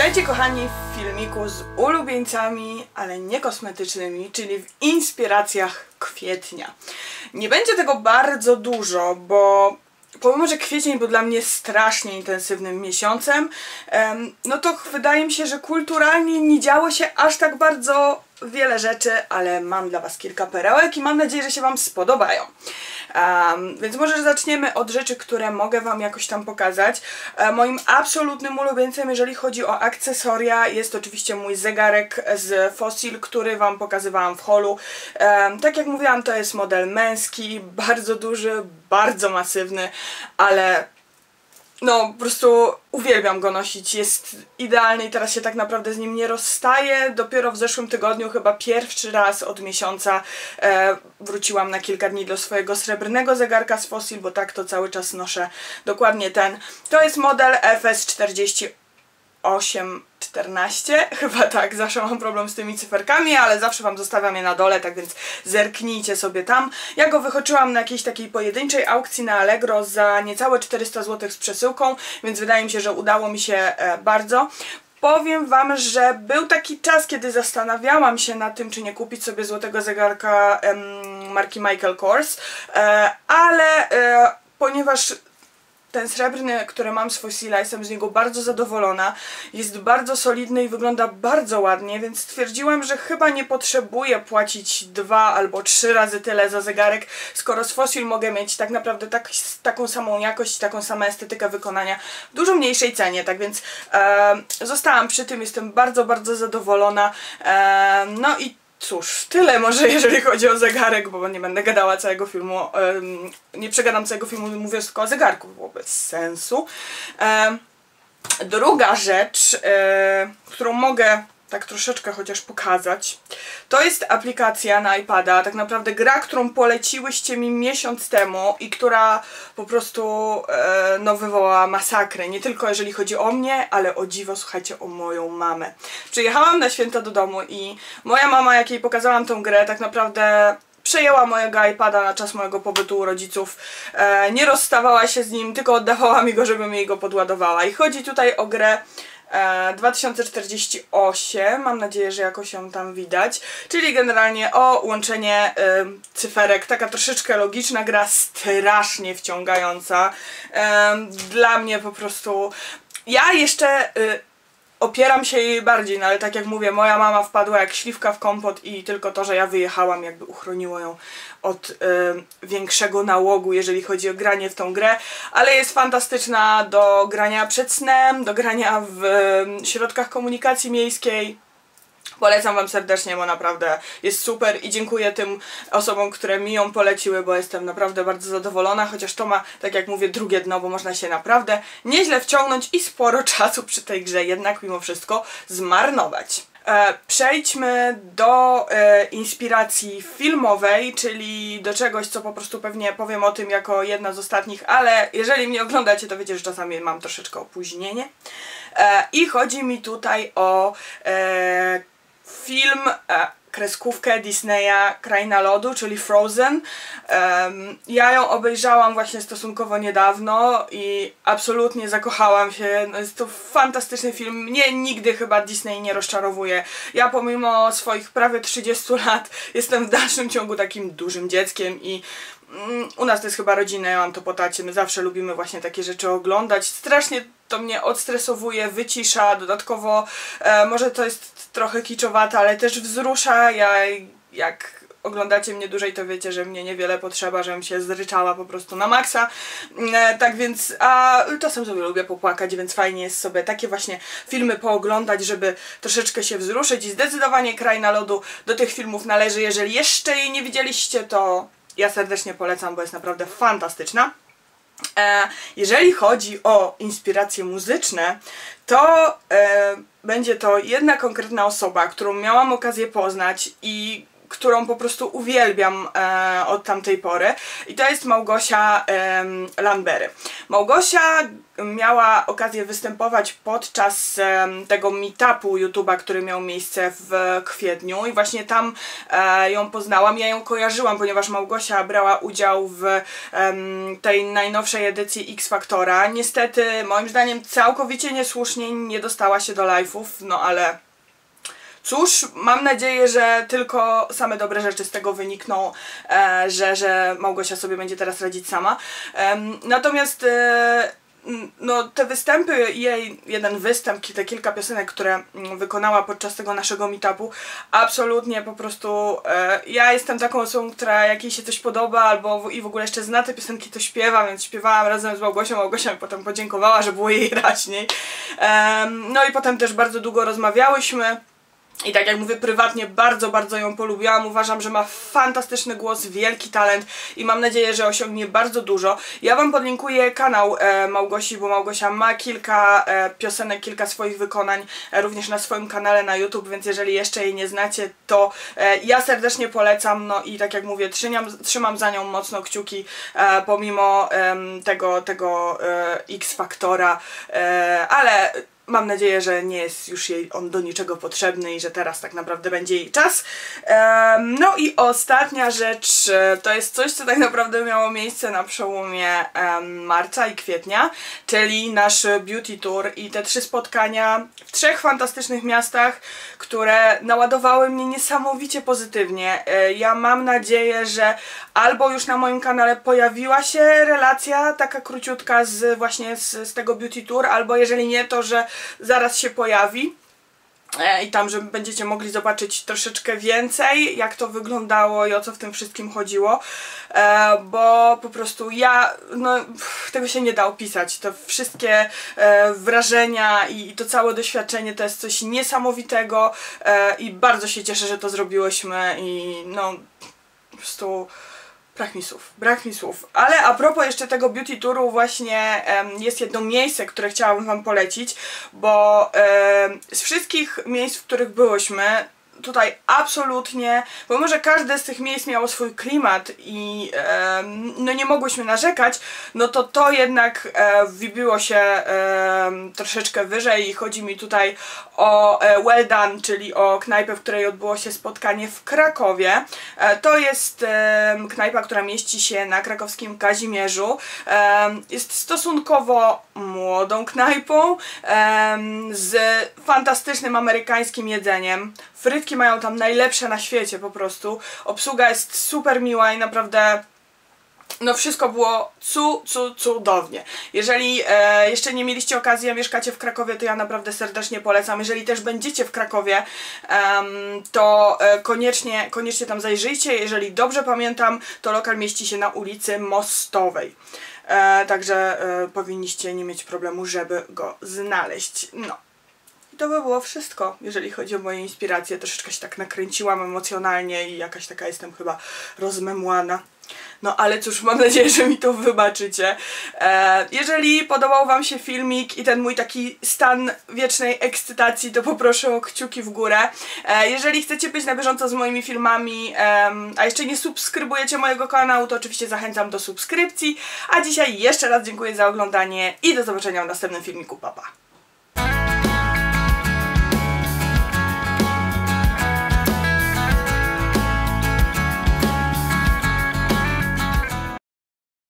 Witajcie kochani w filmiku z ulubieńcami, ale nie kosmetycznymi, czyli w inspiracjach kwietnia. Nie będzie tego bardzo dużo, bo pomimo, że kwiecień był dla mnie strasznie intensywnym miesiącem, em, no to wydaje mi się, że kulturalnie nie działo się aż tak bardzo wiele rzeczy, ale mam dla Was kilka perełek i mam nadzieję, że się Wam spodobają. Um, więc może zaczniemy od rzeczy, które mogę Wam jakoś tam pokazać. E, moim absolutnym ulubieńcem, jeżeli chodzi o akcesoria, jest oczywiście mój zegarek z Fossil, który Wam pokazywałam w holu. Um, tak jak mówiłam, to jest model męski, bardzo duży, bardzo masywny, ale no, po prostu uwielbiam go nosić, jest idealny i teraz się tak naprawdę z nim nie rozstaję. Dopiero w zeszłym tygodniu, chyba pierwszy raz od miesiąca e, wróciłam na kilka dni do swojego srebrnego zegarka z Fossil, bo tak to cały czas noszę dokładnie ten. To jest model FS40 8, 14, chyba tak, zawsze mam problem z tymi cyferkami, ale zawsze Wam zostawiam je na dole, tak więc zerknijcie sobie tam. Ja go wychoczyłam na jakiejś takiej pojedynczej aukcji na Allegro za niecałe 400 zł z przesyłką, więc wydaje mi się, że udało mi się e, bardzo. Powiem Wam, że był taki czas, kiedy zastanawiałam się na tym, czy nie kupić sobie złotego zegarka em, marki Michael Kors, e, ale e, ponieważ ten srebrny, który mam z Fossila, jestem z niego bardzo zadowolona. Jest bardzo solidny i wygląda bardzo ładnie, więc stwierdziłam, że chyba nie potrzebuję płacić dwa albo trzy razy tyle za zegarek, skoro z Fossil mogę mieć tak naprawdę tak, taką samą jakość, taką samą estetykę wykonania w dużo mniejszej cenie, tak więc e, zostałam przy tym, jestem bardzo, bardzo zadowolona. E, no i Cóż, tyle może jeżeli chodzi o zegarek, bo nie będę gadała całego filmu, nie przegadam całego filmu mówiąc tylko o zegarku, było bez sensu. Druga rzecz, um, którą mogę tak troszeczkę chociaż pokazać. To jest aplikacja na iPada, tak naprawdę gra, którą poleciłyście mi miesiąc temu i która po prostu e, no, wywołała masakrę. Nie tylko jeżeli chodzi o mnie, ale o dziwo, słuchajcie, o moją mamę. Przyjechałam na święta do domu i moja mama, jak jej pokazałam tą grę, tak naprawdę przejęła mojego iPada na czas mojego pobytu u rodziców, e, nie rozstawała się z nim, tylko oddawała mi go, żebym jej go podładowała. I chodzi tutaj o grę 2048, mam nadzieję, że jakoś ją tam widać, czyli generalnie o łączenie y, cyferek, taka troszeczkę logiczna gra, strasznie wciągająca. Y, dla mnie po prostu, ja jeszcze y, opieram się jej bardziej, no ale tak jak mówię, moja mama wpadła jak śliwka w kompot i tylko to, że ja wyjechałam jakby uchroniło ją od y, większego nałogu, jeżeli chodzi o granie w tą grę, ale jest fantastyczna do grania przed snem, do grania w y, środkach komunikacji miejskiej. Polecam Wam serdecznie, bo naprawdę jest super i dziękuję tym osobom, które mi ją poleciły, bo jestem naprawdę bardzo zadowolona, chociaż to ma, tak jak mówię, drugie dno, bo można się naprawdę nieźle wciągnąć i sporo czasu przy tej grze jednak mimo wszystko zmarnować. E, przejdźmy do e, inspiracji filmowej, czyli do czegoś, co po prostu pewnie powiem o tym jako jedna z ostatnich, ale jeżeli mnie oglądacie, to wiecie, że czasami mam troszeczkę opóźnienie. E, I chodzi mi tutaj o e, film e, kreskówkę Disneya Kraina Lodu, czyli Frozen. Ja ją obejrzałam właśnie stosunkowo niedawno i absolutnie zakochałam się. No jest to fantastyczny film. Mnie nigdy chyba Disney nie rozczarowuje. Ja pomimo swoich prawie 30 lat jestem w dalszym ciągu takim dużym dzieckiem i u nas to jest chyba rodzina, ja mam to po tacie, my zawsze lubimy właśnie takie rzeczy oglądać. Strasznie to mnie odstresowuje, wycisza, dodatkowo e, może to jest trochę kiczowate, ale też wzrusza. Ja jak oglądacie mnie dłużej, to wiecie, że mnie niewiele potrzeba, żebym się zryczała po prostu na maksa. E, tak więc, a czasem sobie lubię popłakać, więc fajnie jest sobie takie właśnie filmy pooglądać, żeby troszeczkę się wzruszyć i zdecydowanie Kraina Lodu do tych filmów należy. Jeżeli jeszcze jej nie widzieliście, to ja serdecznie polecam, bo jest naprawdę fantastyczna. E, jeżeli chodzi o inspiracje muzyczne, to e, będzie to jedna konkretna osoba, którą miałam okazję poznać i którą po prostu uwielbiam e, od tamtej pory i to jest Małgosia e, Lambery. Małgosia miała okazję występować podczas e, tego meetupu YouTube'a, który miał miejsce w kwietniu i właśnie tam e, ją poznałam. Ja ją kojarzyłam, ponieważ Małgosia brała udział w tej najnowszej edycji X Factora. Niestety, moim zdaniem całkowicie niesłusznie nie dostała się do live'ów, no ale Cóż, mam nadzieję, że tylko same dobre rzeczy z tego wynikną, e, że, że Małgosia sobie będzie teraz radzić sama. Natomiast e, no, te występy, jej jeden występ, te kilka piosenek, które wykonała podczas tego naszego meetupu, absolutnie po prostu e, ja jestem taką osobą, która jak jej się coś podoba albo i w ogóle jeszcze zna te piosenki, to śpiewa, więc śpiewałam razem z Małgosią, Małgosia mi potem podziękowała, że było jej raźniej. No i potem też bardzo długo rozmawiałyśmy. I tak jak mówię, prywatnie bardzo, bardzo ją polubiłam. Uważam, że ma fantastyczny głos, wielki talent i mam nadzieję, że osiągnie bardzo dużo. Ja Wam podlinkuję kanał e, Małgosi, bo Małgosia ma kilka e, piosenek, kilka swoich wykonań e, również na swoim kanale na YouTube, więc jeżeli jeszcze jej nie znacie, to ja serdecznie polecam. No i tak jak mówię, trzymam, trzymam za nią mocno kciuki, pomimo tego, tego X-Faktora, ale Mam nadzieję, że nie jest już jej on do niczego potrzebny i że teraz tak naprawdę będzie jej czas. No i ostatnia rzecz, e, to jest coś, co tak naprawdę miało miejsce na przełomie marca i kwietnia, czyli nasz beauty tour i te trzy spotkania w trzech fantastycznych miastach, które naładowały mnie niesamowicie pozytywnie. E, ja mam nadzieję, że albo już na moim kanale pojawiła się relacja taka króciutka z właśnie z, z tego beauty tour, albo jeżeli nie, to że zaraz się pojawi. E, I tam, że będziecie mogli zobaczyć troszeczkę więcej, jak to wyglądało i o co w tym wszystkim chodziło, e, bo po prostu ja, no, tego się nie da opisać. To wszystkie e, wrażenia i to całe doświadczenie to jest coś niesamowitego i bardzo się cieszę, że to zrobiłyśmy i no, po prostu Brak mi słów, brak mi słów. Ale a propos jeszcze tego beauty touru właśnie jest jedno miejsce, które chciałabym wam polecić, bo z wszystkich miejsc, w których byłyśmy, tutaj absolutnie, bo może każde z tych miejsc miało swój klimat i e, no nie mogłyśmy narzekać, no to to jednak e, wybiło się e, troszeczkę wyżej i chodzi mi tutaj o e, Well Done, czyli o knajpę, w której odbyło się spotkanie w Krakowie. E, to jest knajpa, która mieści się na krakowskim Kazimierzu. Jest stosunkowo młodą knajpą z fantastycznym amerykańskim jedzeniem. Frytki mają tam najlepsze na świecie po prostu. Obsługa jest super miła i naprawdę no wszystko było cu, cu, cudownie. Jeżeli e, jeszcze nie mieliście okazji, a mieszkacie w Krakowie, to ja naprawdę serdecznie polecam. Jeżeli też będziecie w Krakowie, to e, koniecznie, koniecznie tam zajrzyjcie. Jeżeli dobrze pamiętam, to lokal mieści się na ulicy Mostowej. E, także e, powinniście nie mieć problemu, żeby go znaleźć. No to by było wszystko, jeżeli chodzi o moje inspiracje. Troszeczkę się tak nakręciłam emocjonalnie i jakaś taka jestem chyba rozmemłana. No ale cóż, mam nadzieję, że mi to wybaczycie. E, jeżeli podobał Wam się filmik i ten mój taki stan wiecznej ekscytacji, to poproszę o kciuki w górę. E, jeżeli chcecie być na bieżąco z moimi filmami, a jeszcze nie subskrybujecie mojego kanału, to oczywiście zachęcam do subskrypcji. A dzisiaj jeszcze raz dziękuję za oglądanie i do zobaczenia w następnym filmiku. Pa, pa.